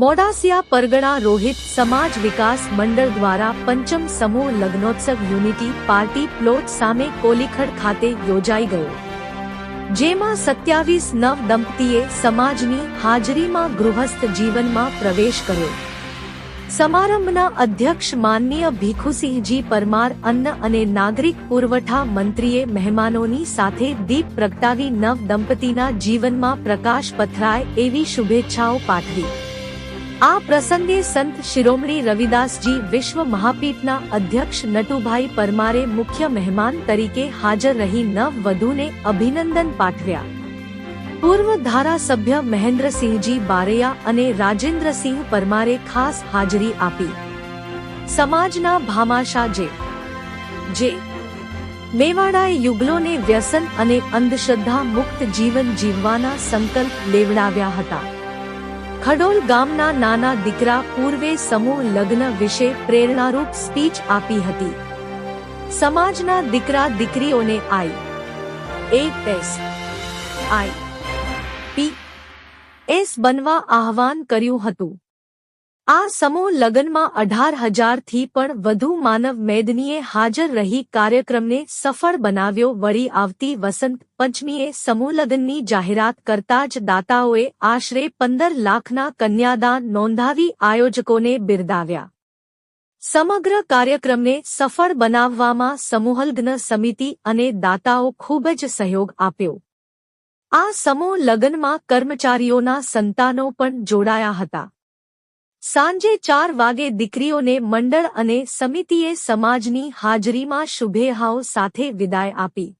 મોડાસિયા પરગણા રોહિત સમાજ વિકાસ મંડળ દ્વારા પંચમ સમૂહ લગ્નોત્સવ યુનિટી પાર્ટી પ્લોટ સામે કોલીખડ ખાતે યોજાઈ ગયો. જેમાં સત્યાવીસ નવ દંપતીએ સમાજની હાજરીમાં ગૃહસ્થ જીવનમાં પ્રવેશ કર્યો. સમારંભના અધ્યક્ષ માનનીય ભીખુસિંહજી પરમાર અન્ન અને નાગરિક પુરવઠા મંત્રીએ મહેમાનોની સાથે દીપ પ્રગટાવી નવ દંપતીના જીવનમાં પ્રકાશ પથરાય એવી શુભેચ્છાઓ પાઠવી. આ પ્રસંગે સંત શિરોમણી રવિદાસજી વિશ્વ મહાપીઠના અધ્યક્ષ નટુભાઈ પરમારે મુખ્ય મહેમાન તરીકે હાજર રહી નવ વધુને અભિનંદન પાઠવ્યા. પૂર્વ ધારાસભ્ય મહેન્દ્રસિંહજી બારૈયા અને રાજેન્દ્રસિંહ પરમારે ખાસ હાજરી આપી. સમાજના ભામાશા જે. જે. મેવાડાએ યુગલોને વ્યસન અને અંધશ્રદ્ધા મુક્ત જીવન જીવવાના સંકલ્પ લેવડાવ્યા હતા. ખડોલ ગામના નાના દીકરા પૂર્વે સમૂહ લગ્ન વિશે પ્રેરણારૂપ સ્પીચ આપી હતી. સમાજના દીકરા દીકરીઓને આઈ. એ એસ. આઈ. પી. એસ બનવા આહવાન કર્યું હતું. આ સમૂહ લગ્નમાં અઢાર હજારથી પણ વધુ માનવ મેદનીએ હાજર રહી કાર્યક્રમને સફળ બનાવ્યો. વળી આવતી વસંત પંચમીએ સમૂહ લગ્નની જાહેરાત કરતા જ દાતાઓએ આશરે પંદર લાખના કન્યાદાન નોંધાવી આયોજકોને બિરદાવ્યા. સમગ્ર કાર્યક્રમને સફળ બનાવવામાં સમૂહલગ્ન સમિતિ અને દાતાઓ ખૂબ જ સહયોગ આપ્યો. આ સમૂહ લગ્નમાં કર્મચારીઓના સંતાનો પણ જોડાયા હતા. સાંજે ચાર વાગે દીકરીઓને મંડળ અને સમિતિએ સમાજની હાજરીમાં શુભેહાઓ સાથે વિદાય આપી.